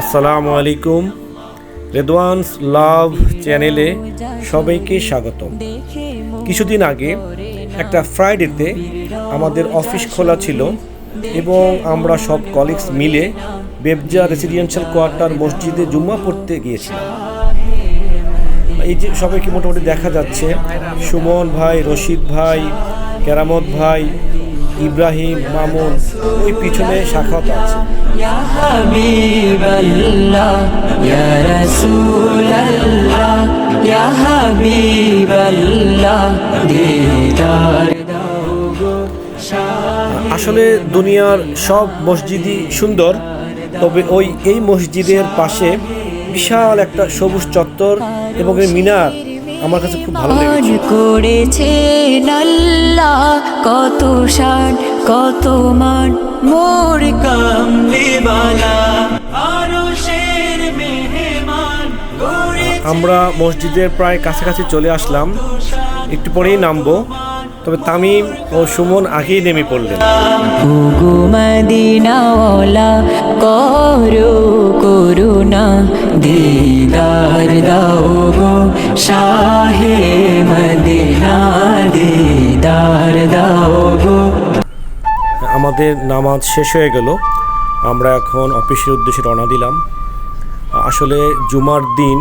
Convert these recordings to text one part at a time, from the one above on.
আসসালামু আলাইকুম। রেদওয়ানস লাভ চ্যানেলে সবাইকে স্বাগতম। কিছুদিন আগে একটা ফ্রাইডেতে আমাদের অফিস খোলা ছিল এবং আমরা সব কলিগস মিলে বেবজা রেসিডেন্সিয়াল কোয়ার্টার মসজিদে জুম্মা পড়তে গিয়েছিলাম। এই যে সবাইকে মোটামুটি দেখা যাচ্ছে। সুমন ভাই, রশিদ ভাই, কেরামত ভাই ইব্রাহিম মামুন ওই পিছনে সাক্ষাৎ আছে। আসলে দুনিয়ার সব মসজিদই সুন্দর তবে ওই এই মসজিদের পাশে বিশাল একটা সবুজ চত্বর এবং মিনার আমার কাছে খুব ভালো লেগেছে। করেছে আল্লাহ কত শান কত মান। মোর কামলিওয়ালা আরও শের মেহমান আমরা মসজিদের প্রায় কাছাকাছি চলে আসলাম। একটু পরেই নামবো তবে তামিম ও সুমন আগেই নেমে পড়লেন। করো করুণা দিদার দাও গো শাহে মদিনা দিদার দাও আমাদের নামাজ শেষ হয়ে গেল। আমরা এখন অফিসের উদ্দেশ্যে রওনা দিলাম। আসলে জুমার দিন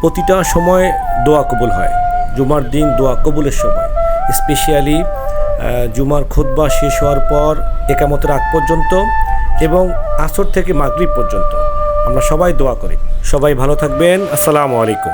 প্রতিটা সময় দোয়া কবুল হয়। জুমার দিন দোয়া কবুলের সময়। স্পেশালি জুমার খুতবা শেষ হওয়ার পর একামতের আগ পর্যন্ত এবং আসর থেকে মাগরিব পর্যন্ত। আমরা সবাই দোয়া করি। সবাই ভালো থাকবেন। আসসালামু আলাইকুম।